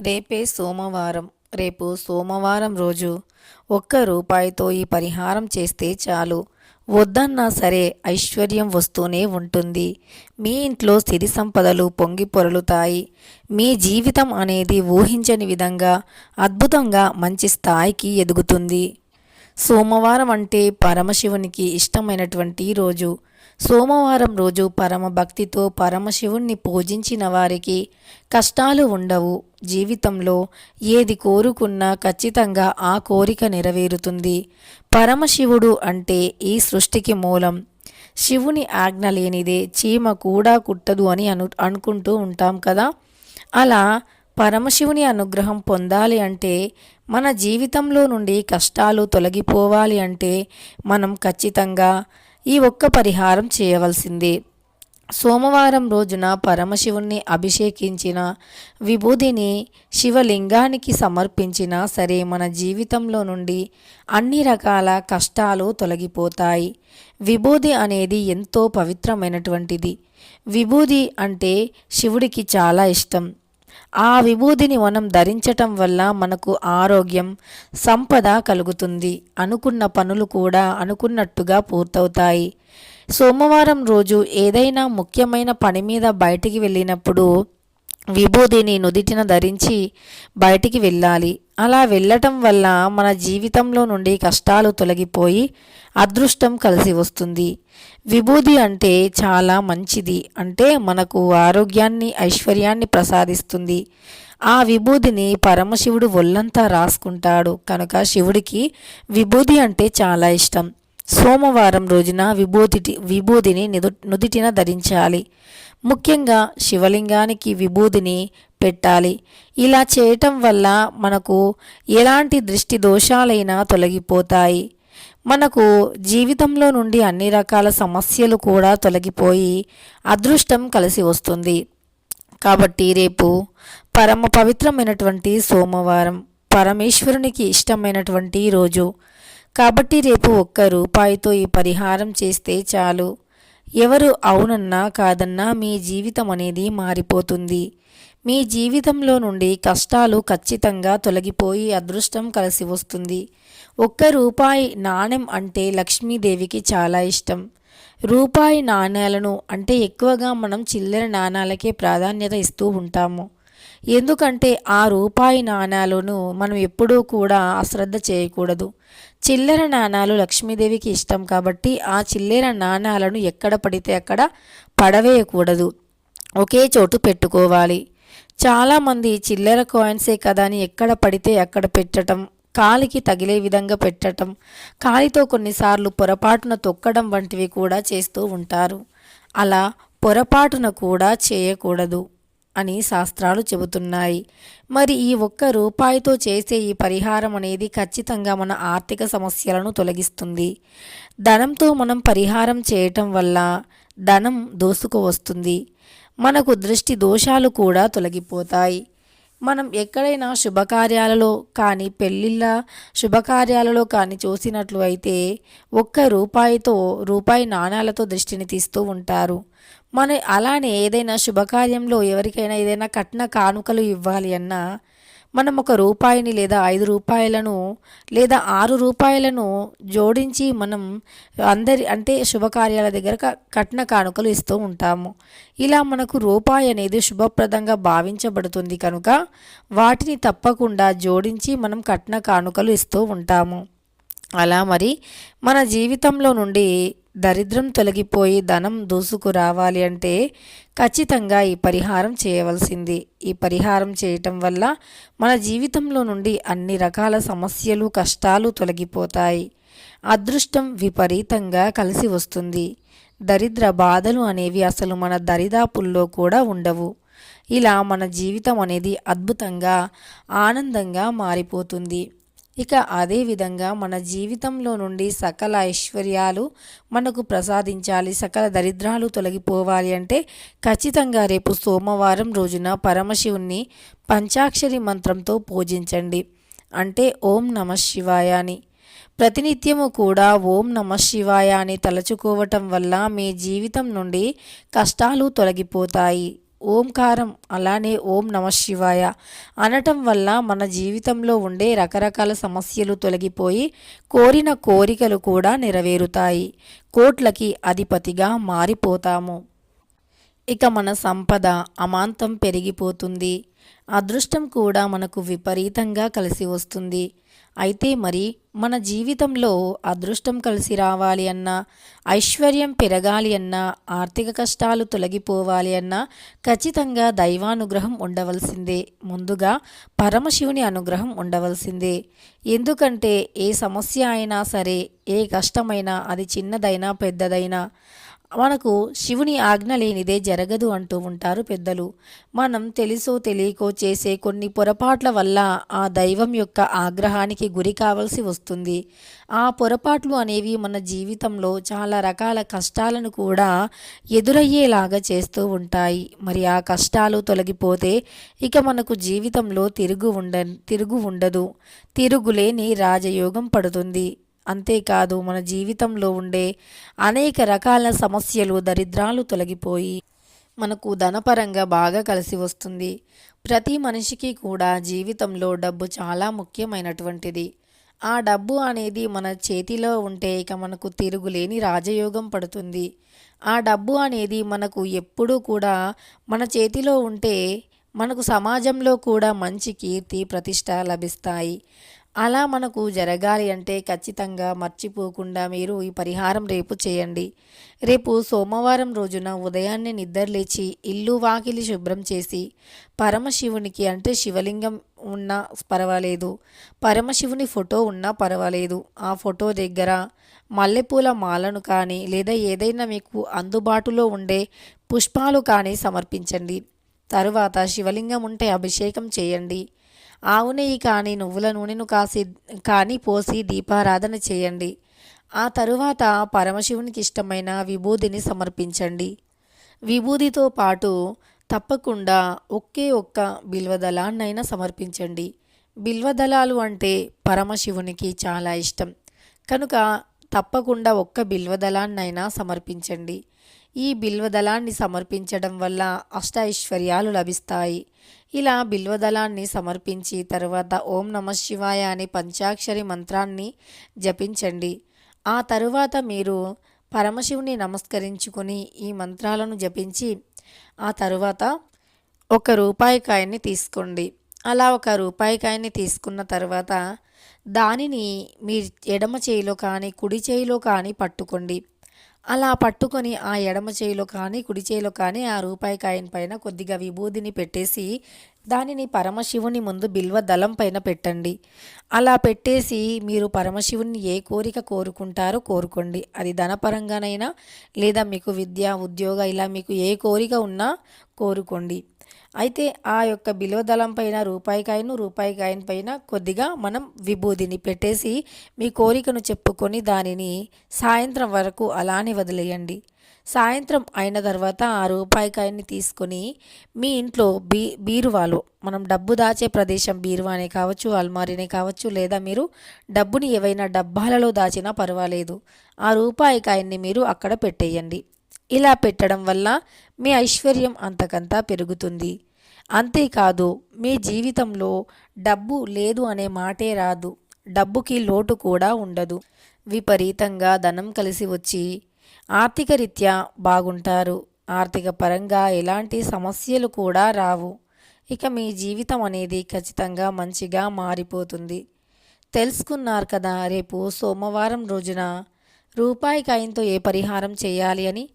రేపే సోమవారం రేపు సోమవారం రోజు ఒక్క రూపాయితో ఈ పరిహారం చేస్తే చాలు. వద్దన్నా సరే ఐశ్వర్యం వస్తూనే ఉంటుంది. మీ ఇంట్లో సిరి సంపదలు పొంగి పొరలుతాయి. మీ జీవితం అనేది ఊహించని విధంగా అద్భుతంగా మంచి స్థాయికి ఎదుగుతుంది. సోమవారం అంటే పరమశివునికి ఇష్టమైనటువంటి రోజు. సోమవారం రోజు పరమ భక్తితో పరమశివుణ్ణి పూజించిన వారికి కష్టాలు ఉండవు. జీవితంలో ఏది కోరుకున్నా ఖచ్చితంగా ఆ కోరిక నెరవేరుతుంది. పరమశివుడు అంటే ఈ సృష్టికి మూలం. శివుని ఆజ్ఞ లేనిదే చీమ కూడా కుట్టదు అని అను అనుకుంటూ ఉంటాం కదా? అలా పరమశివుని అనుగ్రహం పొందాలి అంటే మన జీవితంలో నుండి కష్టాలు తొలగిపోవాలి అంటే మనం ఖచ్చితంగా ఈ ఒక్క పరిహారం చేయవలసిందే. సోమవారం రోజున పరమశివుణ్ణి అభిషేకించిన విభూదిని శివలింగానికి సమర్పించినా సరే మన జీవితంలో నుండి అన్ని రకాల కష్టాలు తొలగిపోతాయి. విభూది అనేది ఎంతో పవిత్రమైనటువంటిది. విభూది అంటే శివుడికి చాలా ఇష్టం. ఆ విభూదిని మనం ధరించటం వల్ల మనకు ఆరోగ్యం సంపద కలుగుతుంది అనుకున్న పనులు కూడా అనుకున్నట్టుగా పూర్తవుతాయి. సోమవారం రోజు ఏదైనా ముఖ్యమైన పని మీద బయటికి వెళ్ళినప్పుడు విభూదిని నుదిటిన ధరించి బయటికి వెళ్ళాలి. అలా వెళ్ళటం వల్ల మన జీవితంలో నుండి కష్టాలు తొలగిపోయి అదృష్టం కలిసి వస్తుంది. విభూది అంటే చాలా మంచిది. అంటే మనకు ఆరోగ్యాన్ని ఐశ్వర్యాన్ని ప్రసాదిస్తుంది. ఆ విభూదిని పరమశివుడు ఒళ్ళంతా రాసుకుంటాడు. కనుక శివుడికి విభూది అంటే చాలా ఇష్టం. సోమవారం రోజున విభూతి విభూదిని నిదు నుదిటిన ధరించాలి. ముఖ్యంగా శివలింగానికి విభూదిని పెట్టాలి. ఇలా చేయటం వల్ల మనకు ఎలాంటి దృష్టి దోషాలైనా తొలగిపోతాయి. మనకు జీవితంలో నుండి అన్ని రకాల సమస్యలు కూడా తొలగిపోయి అదృష్టం కలిసి వస్తుంది. కాబట్టి రేపు పరమ పవిత్రమైనటువంటి సోమవారం పరమేశ్వరునికి ఇష్టమైనటువంటి రోజు. కాబట్టి రేపు ఒక్క రూపాయితో ఈ పరిహారం చేస్తే చాలు. ఎవరు అవునన్నా కాదన్నా మీ జీవితం అనేది మారిపోతుంది. మీ జీవితంలో నుండి కష్టాలు ఖచ్చితంగా తొలగిపోయి అదృష్టం కలిసి వస్తుంది. ఒక్క రూపాయి నాణెం అంటే లక్ష్మీదేవికి చాలా ఇష్టం. రూపాయి నాణ్యాలను అంటే ఎక్కువగా మనం చిల్లర నాణాలకే ప్రాధాన్యత ఇస్తూ ఉంటాము. ఎందుకంటే ఆ రూపాయి నాణాలను మనం ఎప్పుడూ కూడా అశ్రద్ధ చేయకూడదు. చిల్లర నాణాలు లక్ష్మీదేవికి ఇష్టం కాబట్టి ఆ చిల్లర నాణాలను ఎక్కడ పడితే అక్కడ పడవేయకూడదు. ఒకే చోటు పెట్టుకోవాలి. చాలామంది చిల్లర కాయిన్సే కదా అని ఎక్కడ పడితే అక్కడ పెట్టడం కాలికి తగిలే విధంగా పెట్టడం కాలితో కొన్నిసార్లు పొరపాటున తొక్కడం వంటివి కూడా చేస్తూ ఉంటారు. అలా పొరపాటున కూడా చేయకూడదు. అని శాస్త్రాలు చెబుతున్నాయి. మరి ఈ ఒక్క రూపాయితో చేసే ఈ పరిహారం అనేది ఖచ్చితంగా మన ఆర్థిక సమస్యలను తొలగిస్తుంది. ధనంతో మనం పరిహారం చేయటం వల్ల ధనం దోసుకు వస్తుంది. మనకు దృష్టి దోషాలు కూడా తొలగిపోతాయి. మనం ఎక్కడైనా శుభకార్యాలలో కానీ పెళ్ళిళ్ళ శుభకార్యాలలో కానీ చూసినట్లు అయితే ఒక్క రూపాయితో రూపాయి నాణాలతో దృష్టిని తీస్తూ ఉంటారు. మన అలానే ఏదైనా శుభకార్యంలో ఎవరికైనా ఏదైనా కట్న కానుకలు ఇవ్వాలి అన్నా మనం ఒక రూపాయిని లేదా ఐదు రూపాయలను లేదా ఆరు రూపాయలను జోడించి మనం అందరి అంటే శుభకార్యాల దగ్గర కట్న కానుకలు ఇస్తూ ఉంటాము. ఇలా మనకు రూపాయి అనేది శుభప్రదంగా భావించబడుతుంది కనుక వాటిని తప్పకుండా జోడించి మనం కట్న కానుకలు ఇస్తూ ఉంటాము. అలా మరి మన జీవితంలో నుండి దరిద్రం తొలగిపోయి ధనం దూసుకు రావాలి అంటే ఖచ్చితంగా ఈ పరిహారం చేయవలసింది. ఈ పరిహారం చేయటం వల్ల మన జీవితంలో నుండి అన్ని రకాల సమస్యలు కష్టాలు తొలగిపోతాయి. అదృష్టం విపరీతంగా కలిసి వస్తుంది. దరిద్ర బాధలు అనేవి అసలు మన దరిదాపుల్లో కూడా ఉండవు. ఇలా మన జీవితం అనేది అద్భుతంగా ఆనందంగా మారిపోతుంది. ఇక అదేవిధంగా మన జీవితంలో నుండి సకల ఐశ్వర్యాలు మనకు ప్రసాదించాలి సకల దరిద్రాలు తొలగిపోవాలి అంటే ఖచ్చితంగా రేపు సోమవారం రోజున పరమశివుణ్ణి పంచాక్షరి మంత్రంతో పూజించండి. అంటే ఓం నమ శివాయ అని. ప్రతినిత్యము కూడా ఓం నమ శివాయ అని తలచుకోవటం వల్ల మీ జీవితం నుండి కష్టాలు తొలగిపోతాయి. ఓంకారం అలానే ఓం నమ శివాయ అనటం వల్ల మన జీవితంలో ఉండే రకరకాల సమస్యలు తొలగిపోయి కోరిన కోరికలు కూడా నెరవేరుతాయి. కోట్లకి అధిపతిగా మారిపోతాము. ఇక మన సంపద అమాంతం పెరిగిపోతుంది. అదృష్టం కూడా మనకు విపరీతంగా కలిసి వస్తుంది. అయితే మరి మన జీవితంలో అదృష్టం కలిసి రావాలి అన్నా ఐశ్వర్యం పెరగాలి అన్నా ఆర్థిక కష్టాలు తొలగిపోవాలి అన్నా ఖచ్చితంగా దైవానుగ్రహం ఉండవలసిందే. ముందుగా పరమశివుని అనుగ్రహం ఉండవలసిందే. ఎందుకంటే ఏ సమస్య అయినా సరే ఏ కష్టమైనా అది చిన్నదైనా పెద్దదైనా మనకు శివుని ఆజ్ఞ లేనిదే జరగదు అంటూ ఉంటారు పెద్దలు. మనం తెలుసో తెలియకో చేసే కొన్ని పొరపాట్ల వల్ల ఆ దైవం యొక్క ఆగ్రహానికి గురి కావాల్సి వస్తుంది. ఆ పొరపాట్లు అనేవి మన జీవితంలో చాలా రకాల కష్టాలను కూడా ఎదురయ్యేలాగా చేస్తూ ఉంటాయి. మరి ఆ కష్టాలు తొలగిపోతే ఇక మనకు జీవితంలో తిరుగు ఉండ తిరుగు ఉండదు. తిరుగులేని రాజయోగం పడుతుంది. అంతేకాదు మన జీవితంలో ఉండే అనేక రకాల సమస్యలు దరిద్రాలు తొలగిపోయి మనకు ధనపరంగా బాగా కలిసి వస్తుంది. ప్రతి మనిషికి కూడా జీవితంలో డబ్బు చాలా ముఖ్యమైనటువంటిది. ఆ డబ్బు అనేది మన చేతిలో ఉంటే ఇక మనకు తిరుగులేని రాజయోగం పడుతుంది. ఆ డబ్బు అనేది మనకు ఎప్పుడూ కూడా మన చేతిలో ఉంటే మనకు సమాజంలో కూడా మంచి కీర్తి ప్రతిష్ట లభిస్తాయి. అలా మనకు జరగాలి అంటే ఖచ్చితంగా మర్చిపోకుండా మీరు ఈ పరిహారం రేపు చేయండి. రేపు సోమవారం రోజున ఉదయాన్నే నిద్రలేచి ఇల్లు వాకిలి శుభ్రం చేసి పరమశివునికి అంటే శివలింగం ఉన్నా పర్వాలేదు. పరమశివుని ఫోటో ఉన్నా పర్వాలేదు. ఆ ఫోటో దగ్గర మల్లెపూల మాలను కానీ లేదా ఏదైనా మీకు అందుబాటులో ఉండే పుష్పాలు కానీ సమర్పించండి. తరువాత శివలింగం ఉంటే అభిషేకం చేయండి. ఆవు నెయ్యి కానీ నువ్వుల నూనెను కాసి కానీ పోసి దీపారాధన చేయండి. ఆ తరువాత పరమశివునికి ఇష్టమైన విభూదిని సమర్పించండి. విభూదితో పాటు తప్పకుండా ఒకే ఒక్క బిల్వదళాన్నైనా సమర్పించండి. బిల్వదళాలు అంటే పరమశివునికి చాలా ఇష్టం. కనుక తప్పకుండా ఒక్క బిల్వదళాన్నైనా సమర్పించండి. ఈ బిల్వదళాన్ని సమర్పించడం వల్ల అష్టైశ్వర్యాలు లభిస్తాయి. ఇలా బిల్వదళాన్ని సమర్పించి తరువాత ఓం నమ శివాయ అనే పంచాక్షరి మంత్రాన్ని జపించండి. ఆ తరువాత మీరు పరమశివుని నమస్కరించుకొని ఈ మంత్రాలను జపించి ఆ తరువాత ఒక రూపాయి కాయని తీసుకోండి. అలా ఒక రూపాయి కాయని తీసుకున్న తర్వాత దానిని మీ ఎడమ చేయిలో కానీ కుడి చేయిలో కానీ పట్టుకోండి. అలా పట్టుకొని ఆ ఎడమ చేయిలో కానీ కుడి చేయిలో కానీ ఆ రూపాయి కాయిన్ పైన కొద్దిగా విభూదిని పెట్టేసి దానిని పరమశివుని ముందు బిల్వ దళం పైన పెట్టండి. అలా పెట్టేసి మీరు పరమశివుని ఏ కోరిక కోరుకుంటారో కోరుకోండి. అది ధనపరంగానైనా లేదా మీకు విద్య ఉద్యోగ ఇలా మీకు ఏ కోరిక ఉన్నా కోరుకోండి. అయితే ఆ యొక్క బిలువదళం పైన రూపాయి కాయను రూపాయి కాయన్ పైన కొద్దిగా మనం విభూదిని పెట్టేసి మీ కోరికను చెప్పుకొని దానిని సాయంత్రం వరకు అలానే వదిలేయండి. సాయంత్రం అయిన తర్వాత ఆ రూపాయి కాయని తీసుకొని మీ ఇంట్లో బీ బీరువాలో మనం డబ్బు దాచే ప్రదేశం బీరువానే కావచ్చు అల్మారీనే కావచ్చు లేదా మీరు డబ్బుని ఏవైనా డబ్బాలలో దాచినా పర్వాలేదు. ఆ రూపాయి కాయన్ని మీరు అక్కడ పెట్టేయండి. ఇలా పెట్టడం వల్ల మీ ఐశ్వర్యం అంతకంతా పెరుగుతుంది. అంతేకాదు మీ జీవితంలో డబ్బు లేదు అనే మాటే రాదు. డబ్బుకి లోటు కూడా ఉండదు. విపరీతంగా ధనం కలిసి వచ్చి ఆర్థిక రీత్యా బాగుంటారు. ఆర్థిక పరంగా ఎలాంటి సమస్యలు కూడా రావు. ఇక మీ జీవితం అనేది ఖచ్చితంగా మంచిగా మారిపోతుంది. తెలుసుకున్నారు కదా రేపు సోమవారం రోజున రూపాయి కాయంతో ఏ పరిహారం చేయాలి అని?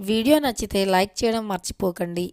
వీడియో నచ్చితే లైక్ చేయడం మర్చిపోకండి.